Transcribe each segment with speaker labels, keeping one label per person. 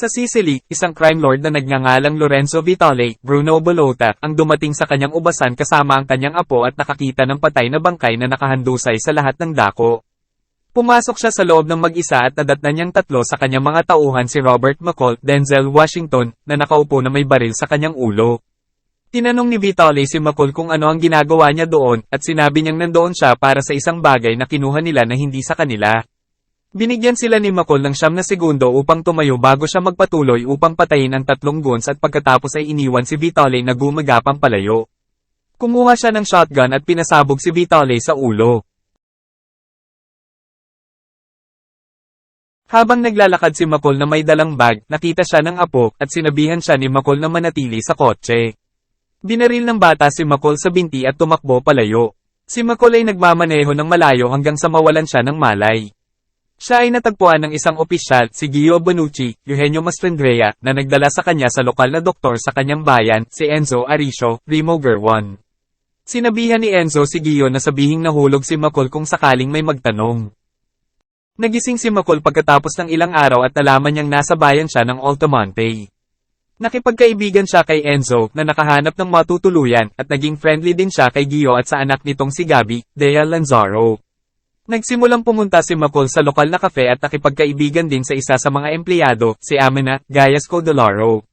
Speaker 1: Sa Sicily, isang crime lord na nagngangalang Lorenzo Vitale, Bruno Bolota, ang dumating sa kanyang ubasan kasama ang kanyang apo at nakakita ng patay na bangkay na nakahandusay sa lahat ng dako. Pumasok siya sa loob ng mag-isa at nadatnan niyang tatlo sa kanyang mga tauhan si Robert McCall, Denzel Washington, na nakaupo na may baril sa kanyang ulo. Tinanong ni Vitale si McCall kung ano ang ginagawa niya doon, at sinabi niyang nandoon siya para sa isang bagay na kinuha nila na hindi sa kanila. Binigyan sila ni McCall ng siyam na segundo upang tumayo bago siya magpatuloy upang patayin ang tatlong guns at pagkatapos ay iniwan si Vitale na gumagapang palayo. Kumuha siya ng shotgun at pinasabog si Vitale sa ulo. Habang naglalakad si McCall na may dalang bag, nakita siya ng apo, at sinabihan siya ni McCall na manatili sa kotse. Binaril ng bata si McCall sa binti at tumakbo palayo. Si McCall ay nagmamaneho ng malayo hanggang sa mawalan siya ng malay. Siya ay natagpuan ng isang opisyal, si Gio Bonucci, Eugenio Mastrandrea, na nagdala sa kanya sa lokal na doktor sa kanyang bayan, si Enzo Aricio, Remo Gerwan. Sinabihan ni Enzo si Gio na sabihing nahulog si McCall kung sakaling may magtanong. Nagising si McCall pagkatapos ng ilang araw at nalaman niyang nasa bayan siya ng Altamonte. Nakipagkaibigan siya kay Enzo na nakahanap ng matutuluyan at naging friendly din siya kay Gio at sa anak nitong si Gabi, Dea Lanzaro. Nagsimulang pumunta si McCall sa lokal na kafe at nakipagkaibigan din sa isa sa mga empleyado, si Amina, Gayas Codolaro.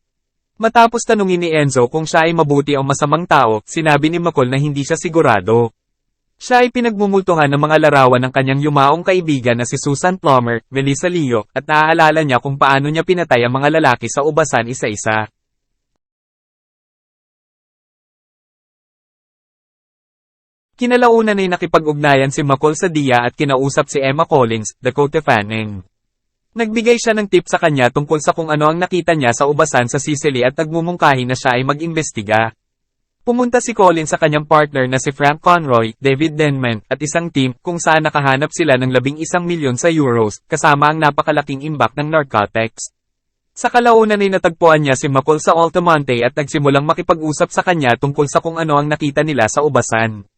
Speaker 1: Matapos tanungin ni Enzo kung siya ay mabuti o masamang tao, sinabi ni McCall na hindi siya sigurado. Siya ay pinagmumultuhan ng mga larawan ng kanyang yumaong kaibigan na si Susan Plummer, Melissa Leo, at naaalala niya kung paano niya pinatay ang mga lalaki sa ubasan isa-isa. Kinalaunan ay nakipag-ugnayan si McCall sa Dia at kinausap si Emma Collins, Dakota Fanning. Nagbigay siya ng tip sa kanya tungkol sa kung ano ang nakita niya sa ubasan sa Sicily at nagmumungkahi na siya ay mag-imbestiga. Pumunta si Colin sa kanyang partner na si Frank Conroy, David Denman, at isang team kung saan nakahanap sila ng labing isang milyon sa euros, kasama ang napakalaking imbak ng narcotics. Sa kalaunan ay natagpuan niya si McCall sa Altamonte at nagsimulang makipag-usap sa kanya tungkol sa kung ano ang nakita nila sa ubasan.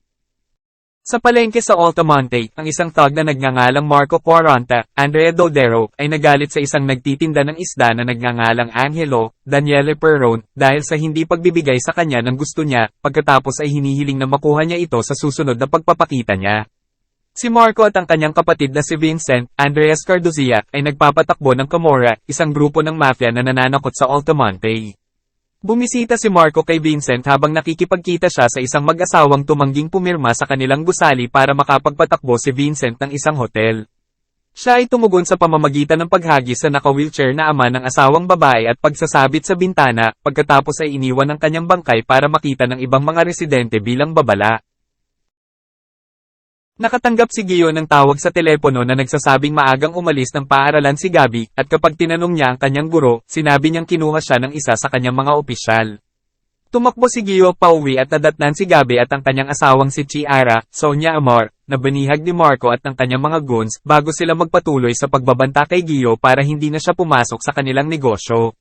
Speaker 1: Sa palengke sa Altamonte, ang isang thug na nagngangalang Marco Quaranta, Andrea Dodero, ay nagalit sa isang nagtitinda ng isda na nagngangalang Angelo, Daniele Perron, dahil sa hindi pagbibigay sa kanya ng gusto niya, pagkatapos ay hinihiling na makuha niya ito sa susunod na pagpapakita niya. Si Marco at ang kanyang kapatid na si Vincent, Andreas Cardozia, ay nagpapatakbo ng Camorra, isang grupo ng mafia na nananakot sa Altamonte. Bumisita si Marco kay Vincent habang nakikipagkita siya sa isang mag-asawang tumangging pumirma sa kanilang gusali para makapagpatakbo si Vincent ng isang hotel. Siya ay tumugon sa pamamagitan ng paghagis sa naka-wheelchair na ama ng asawang babae at pagsasabit sa bintana, pagkatapos ay iniwan ng kanyang bangkay para makita ng ibang mga residente bilang babala. Nakatanggap si Gio ng tawag sa telepono na nagsasabing maagang umalis ng paaralan si Gabi, at kapag tinanong niya ang kanyang guro, sinabi niyang kinuha siya ng isa sa kanyang mga opisyal. Tumakbo si Gio pauwi at nadatnan si Gabi at ang kanyang asawang si Chiara, Sonia Amor, na banihag ni Marco at ng kanyang mga goons bago sila magpatuloy sa pagbabanta kay Gio para hindi na siya pumasok sa kanilang negosyo.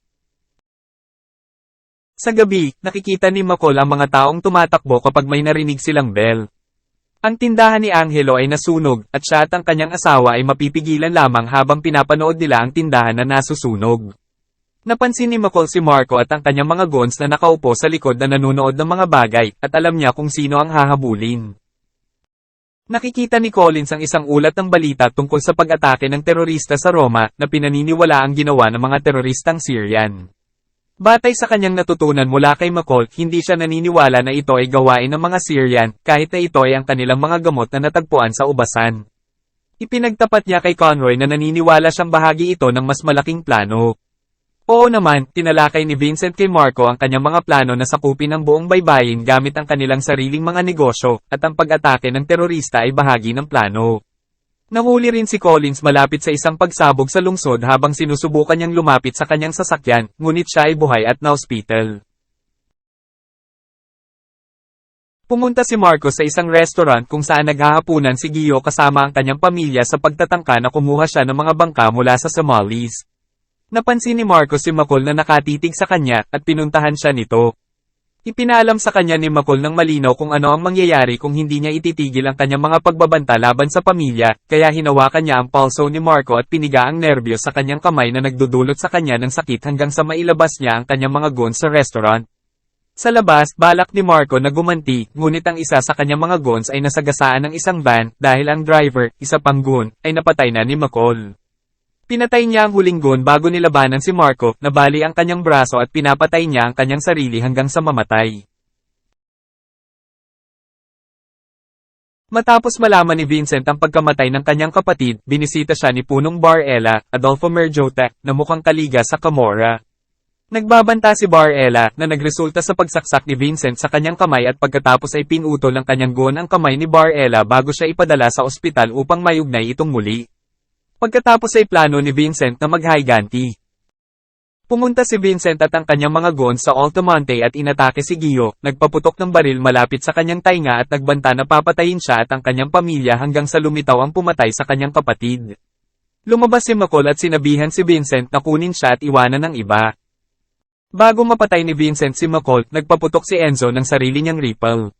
Speaker 1: Sa gabi, nakikita ni Macol ang mga taong tumatakbo kapag may narinig silang bell. Ang tindahan ni Angelo ay nasunog, at siya at ang kanyang asawa ay mapipigilan lamang habang pinapanood nila ang tindahan na nasusunog. Napansin ni McCall si Marco at ang kanyang mga gons na nakaupo sa likod na nanunood ng mga bagay, at alam niya kung sino ang hahabulin. Nakikita ni Collins ang isang ulat ng balita tungkol sa pag-atake ng terorista sa Roma, na pinaniniwala ang ginawa ng mga teroristang Syrian. Batay sa kanyang natutunan mula kay McCall, hindi siya naniniwala na ito ay gawain ng mga Syrian, kahit na ito ay ang kanilang mga gamot na natagpuan sa ubasan. Ipinagtapat niya kay Conroy na naniniwala siyang bahagi ito ng mas malaking plano. Oo naman, tinalakay ni Vincent kay Marco ang kanyang mga plano na sakupin ang buong baybayin gamit ang kanilang sariling mga negosyo, at ang pag-atake ng terorista ay bahagi ng plano. Nahuli rin si Collins malapit sa isang pagsabog sa lungsod habang sinusubukan niyang lumapit sa kanyang sasakyan, ngunit siya ay buhay at na-hospital. Pumunta si Marco sa isang restaurant kung saan naghahapunan si Gio kasama ang kanyang pamilya sa pagtatangka na kumuha siya ng mga bangka mula sa Somalis. Napansin ni Marco si Macol na nakatitig sa kanya at pinuntahan siya nito. Ipinaalam sa kanya ni McCall ng malinaw kung ano ang mangyayari kung hindi niya ititigil ang kanyang mga pagbabanta laban sa pamilya, kaya hinawakan niya ang palso ni Marco at piniga ang nerbyo sa kanyang kamay na nagdudulot sa kanya ng sakit hanggang sa mailabas niya ang kanyang mga goons sa restaurant. Sa labas, balak ni Marco na gumanti, ngunit ang isa sa kanyang mga goons ay nasagasaan ng isang van, dahil ang driver, isa pang goon, ay napatay na ni McCall. Pinatay niya ang huling goon bago nilabanan si Marco, nabali ang kanyang braso at pinapatay niya ang kanyang sarili hanggang sa mamatay. Matapos malaman ni Vincent ang pagkamatay ng kanyang kapatid, binisita siya ni Punong Bar Ella, Adolfo Merjota, na mukhang kaliga sa Camorra. Nagbabanta si Bar Ella na nagresulta sa pagsaksak ni Vincent sa kanyang kamay at pagkatapos ay pinutol ng kanyang gon ang kamay ni Bar Ella bago siya ipadala sa ospital upang mayugnay itong muli. Pagkatapos ay plano ni Vincent na maghiganti. Pumunta si Vincent at ang kanyang mga goons sa Altamonte at inatake si Gio, nagpaputok ng baril malapit sa kanyang tainga at nagbanta na papatayin siya at ang kanyang pamilya hanggang sa lumitaw ang pumatay sa kanyang kapatid. Lumabas si McCall at sinabihan si Vincent na kunin siya at iwanan ng iba. Bago mapatay ni Vincent si McCall, nagpaputok si Enzo ng sarili niyang ripple.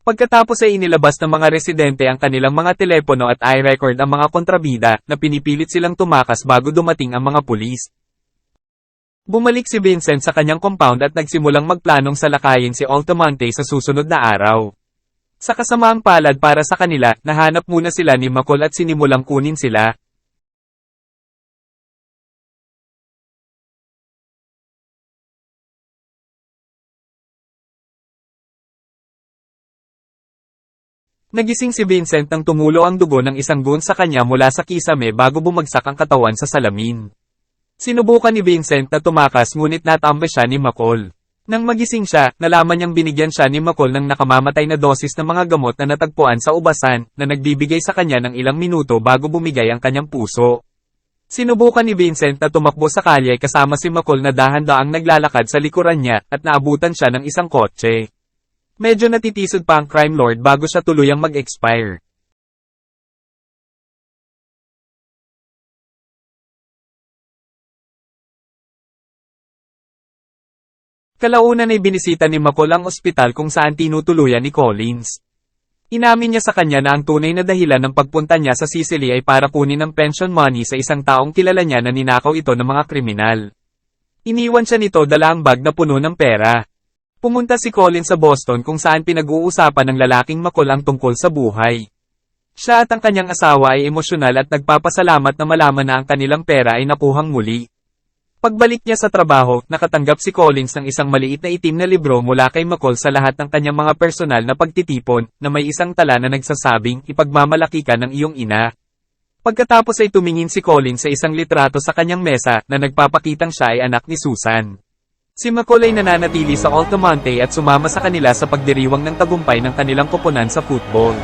Speaker 1: Pagkatapos ay inilabas ng mga residente ang kanilang mga telepono at i-record ang mga kontrabida na pinipilit silang tumakas bago dumating ang mga pulis. Bumalik si Vincent sa kanyang compound at nagsimulang magplanong salakayin si Altamonte sa susunod na araw. Sa kasamaang palad para sa kanila, nahanap muna sila ni McCall at sinimulang kunin sila. Nagising si Vincent nang tumulo ang dugo ng isang gun sa kanya mula sa kisame bago bumagsak ang katawan sa salamin. Sinubukan ni Vincent na tumakas ngunit natamba siya ni McCall. Nang magising siya, nalaman niyang binigyan siya ni McCall ng nakamamatay na dosis ng mga gamot na natagpuan sa ubasan, na nagbibigay sa kanya ng ilang minuto bago bumigay ang kanyang puso. Sinubukan ni Vincent na tumakbo sa kalye kasama si McCall na dahan-daang naglalakad sa likuran niya, at naabutan siya ng isang kotse. Medyo natitisod pa ang crime lord bago siya tuluyang mag-expire. Kalaunan ay binisita ni McCall ang ospital kung saan tinutuluyan ni Collins. Inamin niya sa kanya na ang tunay na dahilan ng pagpunta niya sa Sicily ay para kunin ng pension money sa isang taong kilala niya na ninakaw ito ng mga kriminal. Iniwan siya nito dala ang bag na puno ng pera. Pumunta si Colin sa Boston kung saan pinag-uusapan ng lalaking makul ang tungkol sa buhay. Siya at ang kanyang asawa ay emosyonal at nagpapasalamat na malaman na ang kanilang pera ay nakuhang muli. Pagbalik niya sa trabaho, nakatanggap si Collins ng isang maliit na itim na libro mula kay McCall sa lahat ng kanyang mga personal na pagtitipon, na may isang tala na nagsasabing, ipagmamalaki ka ng iyong ina. Pagkatapos ay tumingin si Collins sa isang litrato sa kanyang mesa, na nagpapakitang siya ay anak ni Susan. Si McCall ay nananatili sa Altamonte at sumama sa kanila sa pagdiriwang ng tagumpay ng kanilang koponan sa football.